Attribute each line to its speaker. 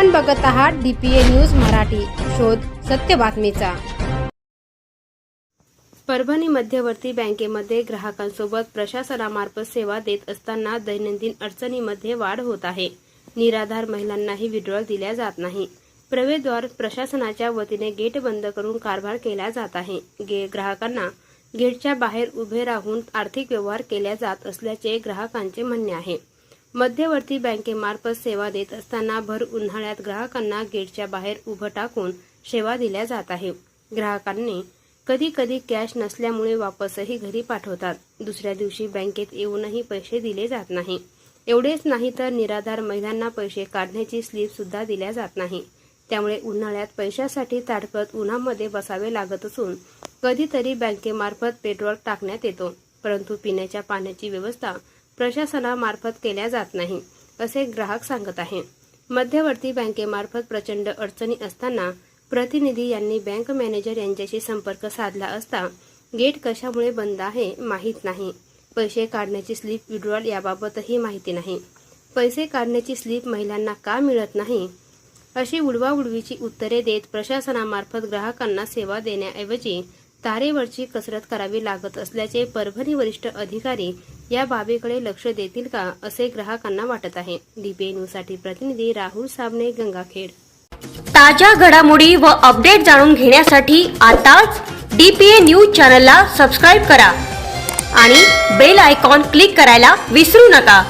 Speaker 1: आपण बघत आहात डीपीए न्यूज मराठी. शोध सत्य बातमीचा. परभणी मध्यवर्ती बँकेमध्ये ग्राहकांसोबत प्रशासनामार्फत सेवा देत असताना दैनंदिन अडचणीमध्ये वाढ होत आहे. निराधार महिलांनाही विड्रॉल दिल्या जात नाही. प्रवेशद्वार प्रशासनाच्या वतीने गेट बंद करून कारभार केला जात आहे. गे ग्राहकांना गेटच्या बाहेर उभे राहून आर्थिक व्यवहार केल्या जात असल्याचे ग्राहकांचे म्हणणे आहे. मध्यवर्ती बँकेमार्फत सेवा देत असताना भर उन्हाळ्यात ग्राहकांना गेटच्या बाहेर उभं टाकून सेवा दिल्या जात आहे ग्राहकांनी कधी कधी कॅश नसल्यामुळे वापसही घरी पाठवतात. दुसऱ्या दिवशी बँकेत येऊनही पैसे दिले जात नाही. एवढेच नाही तर निराधार महिलांना पैसे काढण्याची स्लीप सुद्धा दिल्या जात नाही. त्यामुळे उन्हाळ्यात पैशासाठी ताडकत उन्हामध्ये बसावे लागत असून कधीतरी बँकेमार्फत पेट्रोल टाकण्यात येतो. परंतु पिण्याच्या पाण्याची व्यवस्था प्रशासनामार्फत केल्या जात नाही असे ग्राहक सांगत आहे मध्यवर्ती बँकेमार्फत प्रचंड अडचणी असताना प्रतिनिधी यांनी बँक मॅनेजर यांच्याशी संपर्क साधला असता गेट कशामुळे बंद आहे माहीत नाही. पैसे काढण्याची स्लिप विड्रॉल याबाबतही माहिती नाही. पैसे काढण्याची स्लिप महिलांना का मिळत नाही? अशी उडवाउडवीची उत्तरे देत प्रशासनामार्फत ग्राहकांना सेवा देण्याऐवजी तारेवरची कसरत करावी लागत असल्याचे परभणी वरिष्ठ अधिकारी या बाबीकडे लक्ष देतील का असे ग्राहकांना वाटत आहे. डीपीए न्यूजसाठी प्रतिनिधी राहुल साबणे गंगाखेड.
Speaker 2: ताज्या घडामोडी व अपडेट जाणून घेण्यासाठी आताच डीपीए न्यूज चॅनलला सबस्क्राईब करा आणि बेल आयकॉन क्लिक करायला विसरू नका.